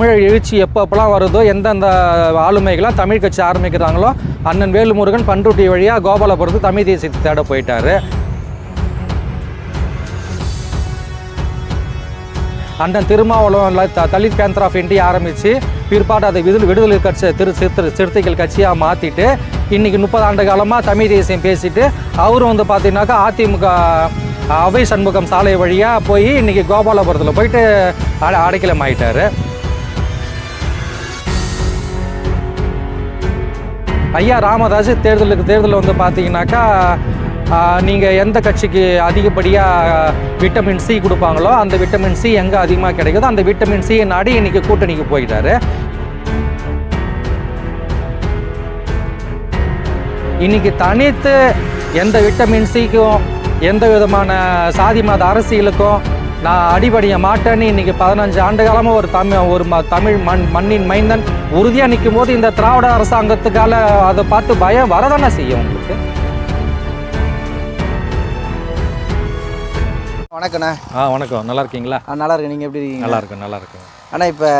தமிழ் எழுச்சி எப்போ எப்போலாம் வருதோ எந்தெந்த ஆளுமைகளாம் தமிழ் கட்சி ஆரம்பிக்கிறாங்களோ அண்ணன் வேலுமுருகன் பண்ருட்டி வழியாக கோபாலபுரத்து தமிழ் தேசியத்தை தேட போயிட்டார். அண்ணன் Thirumavalavan the Dalit panther of India ஆரம்பித்து பிற்பாடு அதை விடுதலை விடுதலை கட்சி திரு சிறு சிறுத்தைகள் கட்சியாக மாற்றிட்டு இன்றைக்கி முப்பது ஆண்டு காலமாக தமிழ் தேசியம் பேசிட்டு அவரும் வந்து பார்த்தீங்கன்னாக்கா அதிமுக அவை சண்முகம் சாலை வழியாக போய் இன்றைக்கி கோபாலபுரத்தில் போயிட்டு அடைக்கலம் ஆகிட்டார் ஐயா ராமதாஸ் தேர்தலுக்கு தேர்தலில் வந்து பார்த்தீங்கன்னாக்கா நீங்கள் எந்த கட்சிக்கு அதிகப்படியாக விட்டமின் சி கொடுப்பாங்களோ அந்த விட்டமின் சி எங்கே அதிகமாக கிடைக்குதோ அந்த விட்டமின் சி நாடி இன்றைக்கி கூட்டணிக்கு போயிட்டாரு. இன்னைக்கு தனித்து எந்த விட்டமின் சிக்கும் எந்த விதமான சாதி மத அரசியலுக்கும் நான் அடிபடிய மாட்டேன்னு இன்னைக்கு பதினஞ்சு ஆண்டு காலமாக ஒரு தமிழ் ஒரு ம தமிழ் மண் மண்ணின் மைந்தன் உறுதியாக நிற்கும் போது இந்த திராவிட அரசாங்கத்துக்கால அதை பார்த்து பயம் வரதானே செய்யும் உங்களுக்கு? வணக்கண்ணே. ஆ வணக்கம். நல்லா இருக்கீங்களா? ஆ, நல்லா இருக்கேன். நீங்கள் எப்படி இருக்கீங்க? நல்லா இருக்கேன் நல்லா இருக்கேன். அண்ணா இப்போ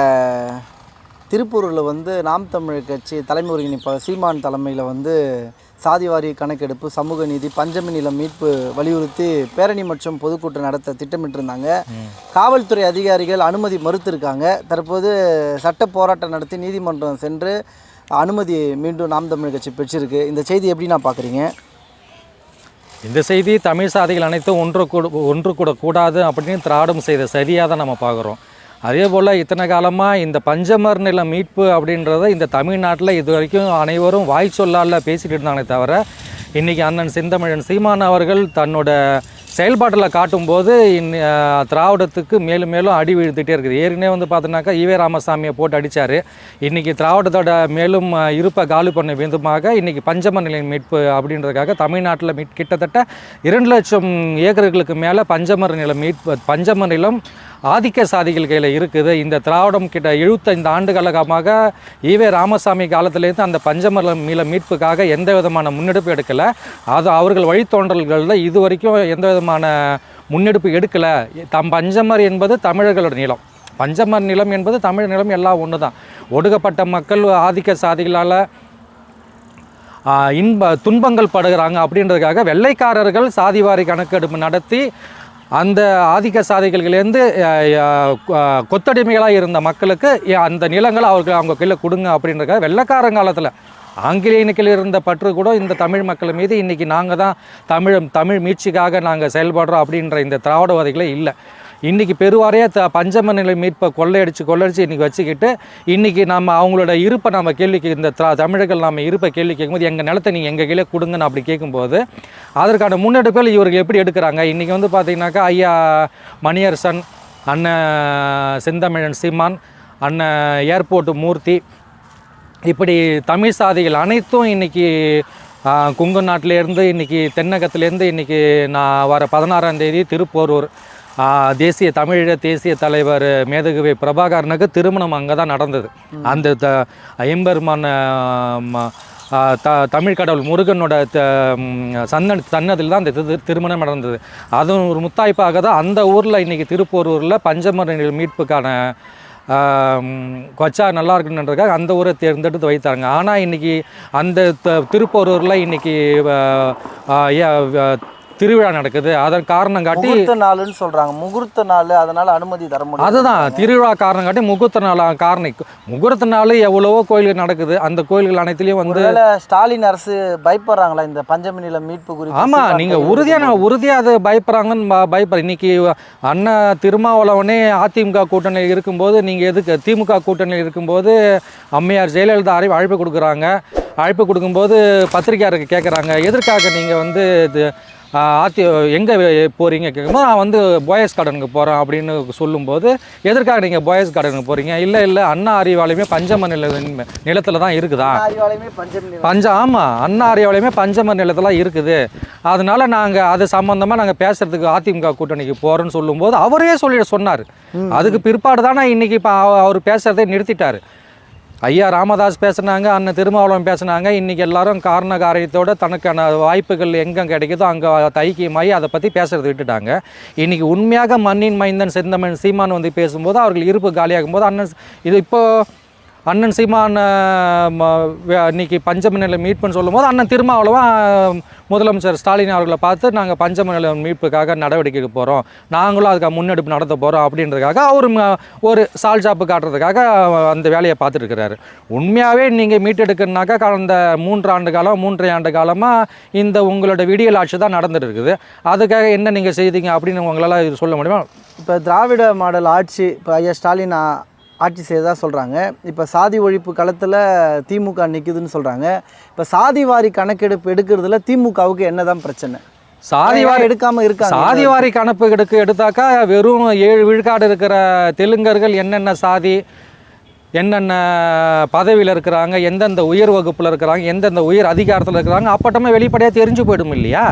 திருப்பூரில் வந்து நாம் தமிழ் கட்சி தலைமை ஒருங்கிணைப்பாளர் சீமான் தலைமையில் வந்து சாதிவாரி கணக்கெடுப்பு சமூக நீதி பஞ்சமி நிலம் மீட்பு வலியுறுத்தி பேரணி மற்றும் பொதுக்கூட்டம் நடத்த திட்டமிட்டிருந்தாங்க. காவல்துறை அதிகாரிகள் அனுமதி மறுத்திருக்காங்க. தற்போது சட்ட போராட்டம் நடத்தி நீதிமன்றம் சென்று அனுமதி மீண்டும் நாம் தமிழ் கட்சி பெற்றிருக்கு. இந்த செய்தி எப்படி நான் பார்க்குறீங்க? இந்த செய்தி தமிழ் சாதிகள் அனைத்தும் ஒன்று கூட ஒன்று கூட கூடாது அப்படின்னு திராவிடம் செய்த சரியாக தான் நம்ம பார்க்குறோம். அதே போல் இத்தனை காலமாக இந்த பஞ்சமர் நில மீட்பு அப்படின்றத இந்த தமிழ்நாட்டில் இது வரைக்கும் அனைவரும் வாய் சொல்லால் பேசிகிட்டு இருந்தாங்களே தவிர இன்றைக்கி அண்ணன் செந்தமிழன் சீமான் அவர்கள் தன்னோட செயல்பாட்டில் காட்டும்போது இன் திராவிடத்துக்கு மேலும் மேலும் அடி விழுந்துகிட்டே இருக்குது. ஏற்கனவே வந்து பார்த்தோன்னாக்கா ஈவே ராமசாமியை போட்டு அடித்தார் இன்றைக்கி திராவிடத்தோட மேலும் இருப்பை காலி பண்ண விதமாக இன்றைக்கி பஞ்சம நிலை மீட்பு அப்படின்றதுக்காக தமிழ்நாட்டில் மீட் கிட்டத்தட்ட இரண்டு லட்சம் ஏக்கர்களுக்கு மேலே பஞ்சமர நிலம் மீட்பு பஞ்சம நிலம் ஆதிக்க சாதிகள் கையில் இருக்குது. இந்த திராவிடம் கிட்ட எழுபத்தைந்து ஆண்டு காலமாக ஈவே ராமசாமி காலத்திலேருந்து அந்த பஞ்சமர மீள மீட்புக்காக எந்த விதமான முன்னெடுப்பு எடுக்கலை. அது அவர்கள் வழித்தோன்றல்களில் இது வரைக்கும் எந்த விதமான முன்னெடுப்பு எடுக்கலை. தம் பஞ்சமர் என்பது தமிழர்களோட நிலம். பஞ்சமர் நிலம் என்பது தமிழ் நிலம் எல்லாம் ஒன்று தான் ஒடுக்கப்பட்ட மக்கள் ஆதிக்க சாதிகளால் இன்ப துன்பங்கள் படுகிறாங்க அப்படின்றதுக்காக வெள்ளைக்காரர்கள் சாதிவாரி கணக்கெடுப்பு நடத்தி அந்த ஆதிக்க சாதிகள்லேருந்து கொத்தடிமைகளாக இருந்த மக்களுக்கு அந்த நிலங்களை அவர்கள் அவங்க கையில் கொடுங்க அப்படின்றதுக்காக வெள்ளக்காரங்காலத்தில் ஆங்கிலேயனுக்கில் இருந்த பற்று கூட இந்த தமிழ் மக்கள் மீது இன்றைக்கி நாங்கள் தான் தமிழ் தமிழ் மீட்சிக்காக நாங்கள் செயல்படுறோம் அப்படின்ற இந்த திராவிடவாதிகளே இல்லை. இன்றைக்கி பெருவாரையாக த பஞ்சம நிலை மீட்பை கொள்ளையடிச்சு கொள்ளையடிச்சு இன்றைக்கி வச்சுக்கிட்டு இன்றைக்கி நம்ம அவங்களோட இருப்பை நம்ம கேள்விக்கு இந்த தமிழர்கள் நம்ம இருப்பை கேள்வி கேட்கும்போது எங்கள் நிலத்தை நீங்கள் எங்கள் கீழே கொடுங்கன்னு அப்படி கேட்கும்போது அதற்கான முன்னெடுப்புகள் இவர்கள் எப்படி எடுக்கிறாங்க? இன்றைக்கி வந்து பார்த்திங்கனாக்கா ஐயா மணியரசன் அண்ணன் செந்தமிழன் சீமான் அண்ணன் ஏர்போர்ட் மூர்த்தி இப்படி தமிழ் சாதிகள் அனைத்தும் இன்றைக்கி குங்கு நாட்டிலேருந்து இன்றைக்கி தென்னகத்துலேருந்து இன்றைக்கி நான் வர பதினாறாம் தேதி திருப்போரூர் தேசிய தமிழீழ தேசிய தலைவர் மேதகுவை பிரபாகரனுக்கு திருமணம் அங்கே தான் நடந்தது அந்த த ஆ, த தமிழ் கடவுள் முருகனோட த சன்ன சன்னதில் தான் அந்த திரு- திருமணம் நடந்தது. அதுவும் ஒரு முத்தாய்ப்பாக தான் அந்த ஊரில் இன்றைக்கி திருப்போரூரில் பஞ்சமர மீட்புக்கான கொச்சா நல்லா இருக்குன்றதுக்காக அந்த ஊரை தேர்ந்தெடுத்து வைத்தாங்க. ஆனால் இன்றைக்கி அந்த த- திருப்போரூரில் இன்றைக்கி திருவிழா நடக்குது. அதன் காரணம் காட்டி முகூர்த்த நாளுன்னு சொல்கிறாங்க முகூர்த்த நாள் அதனால் அனுமதி தர முடியும் அதுதான் திருவிழா காரணம் காட்டி முகூர்த்த நாள் காரணம் முகூர்த்த நாள் எவ்வளவோ கோயில்கள் நடக்குது. அந்த கோயில்கள் அனைத்துலேயும் வந்து ஸ்டாலின் அரசு பயப்படுறாங்களா? இந்த பஞ்சமி நில மீட்பு குறித்து ஆமாம் நீங்கள் உறுதியாக நான் உறுதியாக அது பயப்படுறாங்கன்னு பயப்படுற இன்னைக்கு அண்ணன் திருமாவளவனே அதிமுக கூட்டணியில் இருக்கும்போது நீங்கள் எதுக்கு திமுக கூட்டணியில் இருக்கும்போது அம்மையார் ஜெயலலிதா அறிவு அழைப்பு கொடுக்குறாங்க. அழைப்பு கொடுக்கும்போது பத்திரிக்கையாளருக்கு கேட்குறாங்க எதற்காக நீங்கள் வந்து இது ஆ, அதி எங்கே போகிறீங்க கேட்கும்போது நான் வந்து பாய்ஸ் கார்டனுக்கு போகிறேன் அப்படின்னு சொல்லும்போது எதற்காக நீங்கள் பாய்ஸ் கார்டனுக்கு போகிறீங்க இல்லை இல்லை அண்ணா அறிவாலயமே பஞ்சம நில நிலத்தில் தான் இருக்குதா? பஞ்ச ஆமாம் அண்ணா அறிவாலயமே பஞ்சம நிலத்தில் இருக்குது. அதனால நாங்கள் அது சம்மந்தமாக நாங்கள் பேசுறதுக்கு அதிமுக கூட்டணிக்கு போகிறோன்னு சொல்லும்போது அவரே சொல்லி சொன்னார். அதுக்கு பிற்பாடு தானே இன்னைக்கு இப்போ அவர் பேசுறதை நிறுத்திட்டார். ஐயா ராமதாஸ் பேசுனாங்க அண்ணன் திருமாவளவன் பேசுனாங்க. இன்றைக்கி எல்லாரும் காரண காரியத்தோட தனக்கான வாய்ப்புகள் எங்கே கிடைக்குதோ அங்கே தைக்கியமாகி அதை பற்றி பேசுறது விட்டுட்டாங்க. இன்றைக்கி உண்மையாக மண்ணின் மைந்தன் செந்தமன் சீமான் வந்து பேசும்போது அவர்கள் இருப்பு காலியாகும் போது அண்ணன் இது இப்போ அண்ணன் சீமான் இன்னைக்கு ம- வே- மீட்புன்னு சொல்லும்போது அண்ணன் திருமாவளவன் முதலமைச்சர் ஸ்டாலின் அவர்களை பார்த்து நாங்கள் பஞ்சம நிலை மீட்புக்காக நடவடிக்கைக்கு போகிறோம் நாங்களும் அதுக்கு முன்னெடுப்பு நடத்த போகிறோம் அப்படின்றதுக்காக அவர் ஒரு சால் ஜாப்பு காட்டுறதுக்காக அந்த வேலையை பார்த்துட்டு உண்மையாகவே நீங்கள் மீட்டெடுக்கணுனாக்கா கடந்த மூன்று ஆண்டு காலம் மூன்றரை ஆண்டு காலமாக இந்த உங்களோட விடியல் ஆட்சி தான் நடந்துட்டு இருக்குது. அதுக்காக என்ன நீங்கள் செய்தீங்க அப்படின்னு உங்களால் இது சொல்ல முடியுமா? இப்போ திராவிட மாடல் ஆட்சி இப்போ ஐயா ஸ்டாலின் ஆட்சி செய்ததா சொல்கிறாங்க இப்போ சாதி ஒழிப்பு களத்தில் திமுக நிற்குதுன்னு சொல்கிறாங்க இப்போ சாதி வாரி கணக்கெடுப்பு எடுக்கிறதுல திமுகவுக்கு என்னதான் பிரச்சனை? சாதி வாரி எடுக்காமல் இருக்காங்க. சாதிவாரி கணக்கு எடுக்க எடுத்தாக்கா வெறும் ஏழு விழுக்காடு இருக்கிற தெலுங்கர்கள் என்னென்ன சாதி என்னென்ன பதவியில் இருக்கிறாங்க எந்தெந்த உயர் வகுப்பில் இருக்கிறாங்க எந்தெந்த உயர் அதிகாரத்தில் இருக்கிறாங்க அப்பட்டமே வெளிப்படையாக தெரிஞ்சு போயிடும் இல்லையா?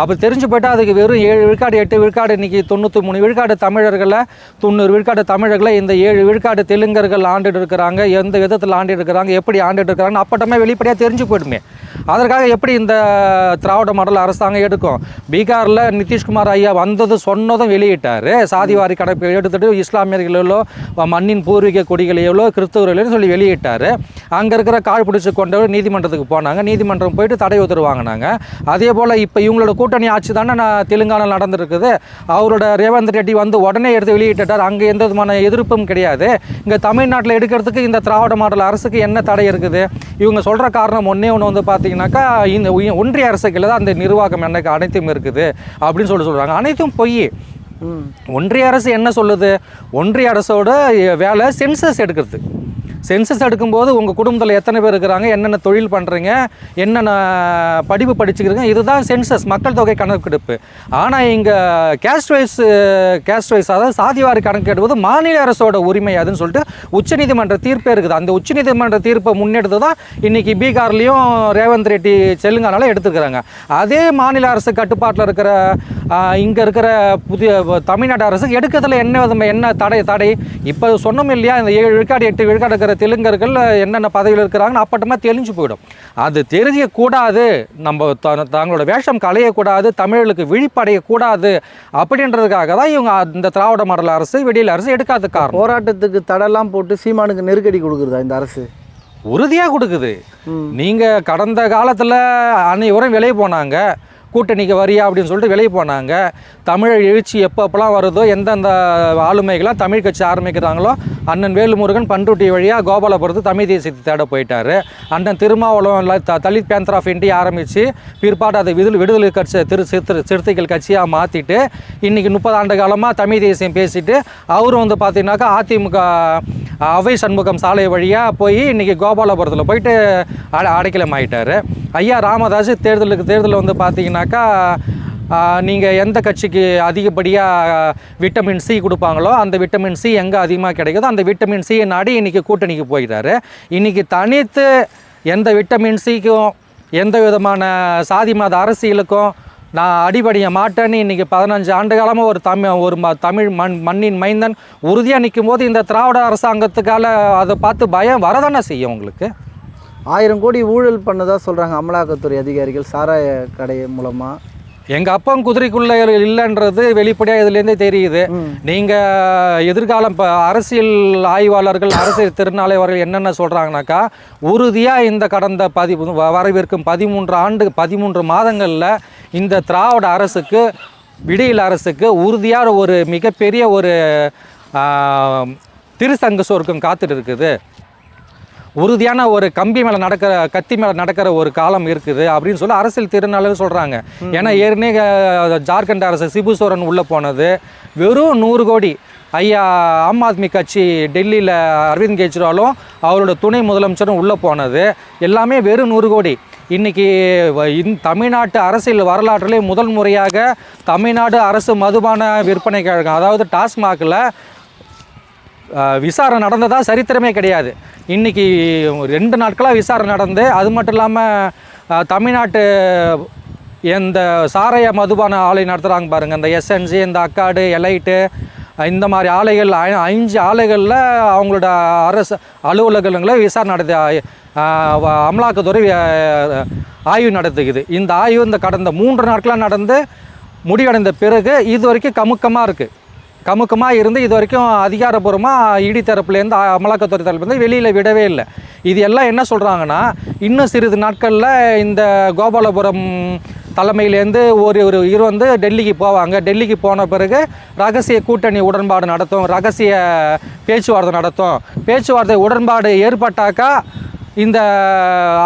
அப்போ தெரிஞ்சு போயிட்டால் அதுக்கு வெறும் ஏழு விழுக்காடு எட்டு விழுக்காடு இன்றைக்கி தொண்ணூற்றி மூணு விழுக்காடு தமிழர்களை தொண்ணூறு விழுக்காடு தமிழர்களை இந்த ஏழு விழுக்காடு தெலுங்கர்கள் ஆண்டுட்டு இருக்கிறாங்க எந்த விதத்தில் ஆண்டுட்டு இருக்கிறாங்க எப்படி ஆண்டுட்டு இருக்கிறாங்கன்னு அப்பட்டமே வெளிப்படையாக தெரிஞ்சு போயிடுமே. அதற்காக எப்படி இந்த திராவிட மாடல் அரசாங்கம் எடுக்கும்? பீகாரில் நிதிஷ்குமார் ஐயா வந்தது சொன்னதும் வெளியிட்டார். சாதிவாரி கணக்கு எடுத்துகிட்டு இஸ்லாமியர்களோ மண்ணின் பூர்வீக கொடிகளையோ கிறிஸ்தவர்களோ சொல்லி வெளியிட்டார். அங்கே இருக்கிற கால் பிடிச்சி கொண்டவர் நீதிமன்றத்துக்கு போனாங்க. நீதிமன்றம் போயிட்டு தடை உத்தரவு வாங்கினாங்க. அதே போல் இப்போ இவங்களோட கூட்டணி ஆட்சி தானே நான் தெலுங்கானாவில் நடந்திருக்குது. அவரோட ரேவந்த் ரெட்டி வந்து உடனே எடுத்து வெளியிட்டார் அங்கே எந்த விதமான எதிர்ப்பும் கிடையாது. இங்கே தமிழ்நாட்டில் எடுக்கிறதுக்கு இந்த திராவிட மாடல் அரசுக்கு என்ன தடை இருக்குது? இவங்க சொல்கிற காரணம் ஒன்றே ஒன்று வந்து பார்த்தீங்கன்னாக்கா இந்த ஒன்றிய அரசுக்குள்ள தான் அந்த நிர்வாகம் எனக்கு அனைத்தும் இருக்குது அப்படின்னு சொல்லி சொல்கிறாங்க அனைத்தும் பொய். ஒன்றிய அரசு என்ன சொல்லுது? ஒன்றிய அரசோட வேலை சென்சஸ் எடுக்கிறது. சென்சஸ் எடுக்கும்போது உங்கள் குடும்பத்தில் எத்தனை பேர் இருக்கிறாங்க என்னென்ன தொழில் பண்ணுறீங்க என்னென்ன படிப்பு படிச்சுக்கிறீங்க இதுதான் சென்சஸ் மக்கள் தொகை கணக்கெடுப்பு. ஆனால் இங்கே கேஸ்ட் வைஸ் கேஸ்ட் வைஸ் அதாவது சாதிவாரி கணக்கெடுப்பது மாநில அரசோட உரிமை அதுன்னு சொல்லிட்டு உச்சநீதிமன்ற தீர்ப்பே இருக்குது. அந்த உச்சநீதிமன்ற தீர்ப்பை முன்னெடுத்து தான் இன்றைக்கி பீகார்லேயும் ரேவந்த் ரெட்டி தெலுங்கானால எடுத்துக்கிறாங்க அதே மாநில அரசு கட்டுப்பாட்டில் இருக்கிற இங்கே இருக்கிற புதிய தமிழ்நாடு அரசுக்கு எடுக்கிறதுல என்ன விதமா- என்ன தடை தடை? இப்போ சொன்னோம் இல்லையா இந்த ஏழு விழுக்காடு எட்டு விழுக்காடு இருக்கிற தெலுங்கர்கள் என்னென்ன பதவியில் இருக்கிறாங்கன்னு அப்பட்டமா தெளிஞ்சு போயிடும். அது தெரியக்கூடாது நம்ம த- தங்களோட வேஷம் களையக்கூடாது தமிழர்களுக்கு விழிப்படையக்கூடாது அப்படின்றதுக்காக தான் இவங்க இந்த திராவிட மாடல் அரசு விடியல் அரசு எடுக்காத காரணம். போராட்டத்துக்கு தடைலாம் போட்டு சீமானுக்கு நெருக்கடி கொடுக்குறதா இந்த அரசு? உறுதியாக கொடுக்குது. நீங்கள் கடந்த காலத்தில் அனைவரும் விலை போனாங்க. கூட்டணிக்கு வரியா அப்படின்னு சொல்லிட்டு வெளியே போனாங்க. தமிழ் எழுச்சி எப்பப்பெல்லாம் வருதோ எந்தெந்த ஆளுமைகளாக தமிழ் கட்சி ஆரம்பிக்கிறாங்களோ அண்ணன் வேலுமுருகன் பண்ருட்டி வழியாக கோபாலபுரத்து தமிழ் தேசியத்தை தேட போயிட்டாரு. அண்ணன் Thirumavalavan the Dalit panther of India ஆரம்பித்து பிற்பாடு அதை விடுதலை விடுதலை கட்சி திரு சிறு சிறுத்தைகள் கட்சியாக மாற்றிட்டு இன்றைக்கி முப்பது ஆண்டு காலமாக தமிழ் தேசியம் பேசிட்டு அவரும் வந்து பார்த்தீங்கன்னாக்கா அதிமுக அவை சண்முகம் சாலை வழியாக போய் இன்றைக்கி கோபாலபுரத்தில் போயிட்டு அடைக்கலம் ஆகிட்டார் ஐயா ராமதாஸ் தேர்தலுக்கு தேர்தலில் வந்து பார்த்தீங்கன்னாக்கா நீங்கள் எந்த கட்சிக்கு அதிகப்படியாக விட்டமின் சி கொடுப்பாங்களோ அந்த விட்டமின் சி எங்கே அதிகமாக கிடைக்குதோ அந்த விட்டமின் சியை நாடி இன்றைக்கி கூட்டணிக்கு போயிட்டாரு. இன்றைக்கி தனித்து எந்த விட்டமின் சிக்கும் எந்த விதமான சாதி மத அரசியலுக்கும் நான் அடிபடிய மாட்டேன்னு இன்றைக்கி பதினஞ்சு ஆண்டு காலமாக ஒரு தமிழ் ஒரு ம தமிழ் மண் மண்ணின் மைந்தன் உறுதியாக நிற்கும் போது இந்த திராவிட அரசாங்கத்துக்கால அதை பார்த்து பயம் வரதானே செய்யும் உங்களுக்கு? ஆயிரம் கோடி ஊழல் பண்ணதா சொல்கிறாங்க அமலாக்கத்துறை அதிகாரிகள் சாராய கடை மூலமாக எங்கள் அப்பன் குதிரைக்குள்ளே இல்லைன்றது வெளிப்படையாக இதுலேருந்தே தெரியுது. நீங்கள் எதிர்காலம் இப்போ அரசியல் ஆய்வாளர்கள் அரசியல் திருநாளைவர்கள் என்னென்ன சொல்கிறாங்கனாக்கா உறுதியாக இந்த கடந்த பதி வ- வரவிருக்கும் பதிமூன்று ஆண்டு பதிமூன்று மாதங்களில் இந்த திராவிட அரசுக்கு விடியல் அரசுக்கு உறுதியான ஒரு மிகப்பெரிய ஒரு திருசங்க சொர்க்கம் காத்துட்டு இருக்குது. உறுதியான ஒரு கம்பி மேலே நடக்கிற கத்தி மேலே நடக்கிற ஒரு காலம் இருக்குது அப்படின்னு சொல்லி அரசியல் திருநாளர் சொல்கிறாங்க ஏன்னா ஏற்கனவே ஜார்க்கண்ட் அரசு சிபு சோரன் உள்ளே போனது வெறும் நூறு கோடி. ஐயா ஆம் ஆத்மி கட்சி டெல்லியில் அரவிந்த் கெஜ்ரிவாலும் அவரோட துணை முதலமைச்சரும் உள்ளே போனது. எல்லாமே வெறும் நூறு கோடி. இன்னைக்கு வ- இந் தமிழ்நாட்டு அரசியல் வரலாற்றிலே முதல் முறையாக தமிழ்நாடு அரசு மதுபான விற்பனை கழகம் அதாவது டாஸ்மாகில் விசாரணை நடந்ததா? சரித்திரமே கிடையாது. இன்றைக்கி ரெண்டு நாட்களாக விசாரணை நடந்து அது மட்டும் இல்லாமல் தமிழ்நாட்டு எந்த சாராய மதுபான ஆலை நடத்துகிறாங்க பாருங்கள் இந்த எஸ்என்சி இந்த அக்காடு எலைட்டு இந்த மாதிரி ஆலைகள் அஞ்சு ஆலைகளில் அவங்களோட அரசு அலுவலகங்களை விசாரணை நடத்தி அமலாக்கத்துறை ஆய்வு நடத்துக்குது இந்த ஆய்வு இந்த கடந்த மூன்று நாட்களாக நடந்து முடிவடைந்த பிறகு இது வரைக்கும் கமுக்கமாக இருக்குது கமுக்கமாக இருந்து இது வரைக்கும் அதிகாரப்பூர்வமாக இடி தரப்புலேருந்து அமலாக்கத்துறை தரப்புலேருந்து வெளியில் விடவே இல்லை. இது எல்லாம் என்ன சொல்கிறாங்கன்னா இன்னும் சிறிது நாட்களில் இந்த கோபாலபுரம் தலைமையிலேருந்து ஒரு ஒரு இரு வந்து டெல்லிக்கு போவாங்க. டெல்லிக்கு போன பிறகு ரகசிய கூட்டணி உடன்பாடு நடத்தும் ரகசிய பேச்சுவார்த்தை நடத்தும். பேச்சுவார்த்தை உடன்பாடு ஏற்பட்டாக்கா இந்த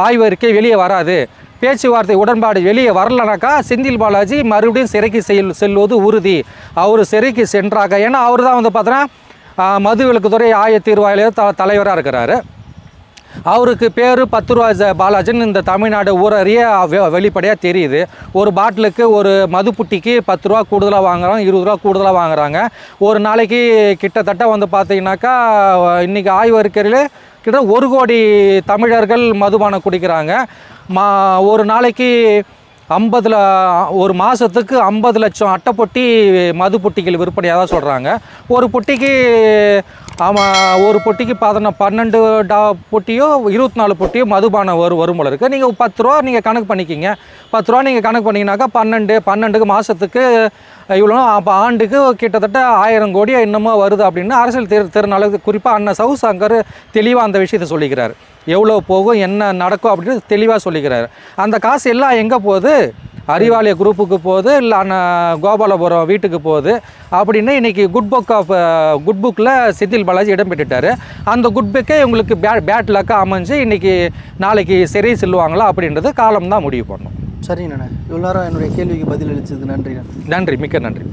ஆய்வறிக்கை வெளியே வராது. பேச்சுவார்த்தை உடன்பாடு வெளியே வரலனாக்கா செந்தில் பாலாஜி மறுபடியும் சிறைக்கு செல் செல்வது உறுதி. அவர் சிறைக்கு சென்றாக ஏன்னா அவர் தான் வந்து பார்த்தோன்னா மதுவிலக்குத்துறை ஆயத்தீர்வாயில த தலைவராக இருக்கிறாரு. அவருக்கு பேர் பத்து ரூபா ஜ- பாலாஜின்னு இந்த தமிழ்நாடு ஊரறிய வெளிப்படையாக தெரியுது. ஒரு பாட்டிலுக்கு ஒரு மதுப்புட்டிக்கு பத்து ரூபா கூடுதலாக வாங்குறாங்க இருபது ரூபா கூடுதலாக வாங்குறாங்க. ஒரு நாளைக்கு கிட்டத்தட்ட வந்து பார்த்தீங்கன்னாக்கா இன்றைக்கி ஆய்வறிக்கையில் கிட்ட ஒரு கோடி தமிழர்கள் மதுபானம் குடிக்கிறாங்க. மா ஒரு நாளைக்கு ஐம்பதுல ஒரு மாதத்துக்கு ஐம்பது லட்சம் அட்டைப்பொட்டி மது பொட்டிகள் விற்பனையாக தான் சொல்கிறாங்க ஒரு பொட்டிக்கு ஆமாம் ஒரு பொட்டிக்கு பதின பன்னெண்டு டா பொட்டியோ இருபத்தி நாலு பொட்டியோ மதுபானம் வரும் வரும் போல இருக்குது நீங்கள் பத்து ரூபா நீங்கள் கணக்கு பண்ணிக்கிங்க. பத்து ரூபா நீங்கள் கணக்கு பண்ணிங்கனாக்கா பன்னெண்டு பன்னெண்டுக்கு மாதத்துக்கு இவ்வளோ அப்போ ஆண்டுக்கு கிட்டத்தட்ட ஆயிரம் கோடியோ இன்னமும் வருது அப்படின்னு அரசியல் திரு திருநாளுக்கு குறிப்பாக அண்ணன் சவு சங்கர் தெளிவாக அந்த விஷயத்தை சொல்லிக்கிறார். எவ்வளோ போகும் என்ன நடக்கும் அப்படின்னு தெளிவாக சொல்லிக்கிறாரு. அந்த காசு எல்லாம் எங்கே போகுது? அறிவாலய குரூப்புக்கு போகுது இல்லை கோபாலபுரம் வீட்டுக்கு போகுது அப்படின்னு இன்றைக்கி குட் புக் ஆஃப் குட் புக்கில் செந்தில் பாலாஜி இடம் பெற்றுட்டாரு. அந்த குட் புக்கே உங்களுக்கு பே பேட் லக்காக அமைஞ்சு இன்றைக்கி நாளைக்கு சிறை செல்வாங்களா அப்படின்றது காலம் தான் முடிவு பண்ணும். சரிங்கண்ணா இவ்வளோ நேரம் என்னுடைய கேள்விக்கு பதில் நன்றி. நன்றி மிக்க நன்றி.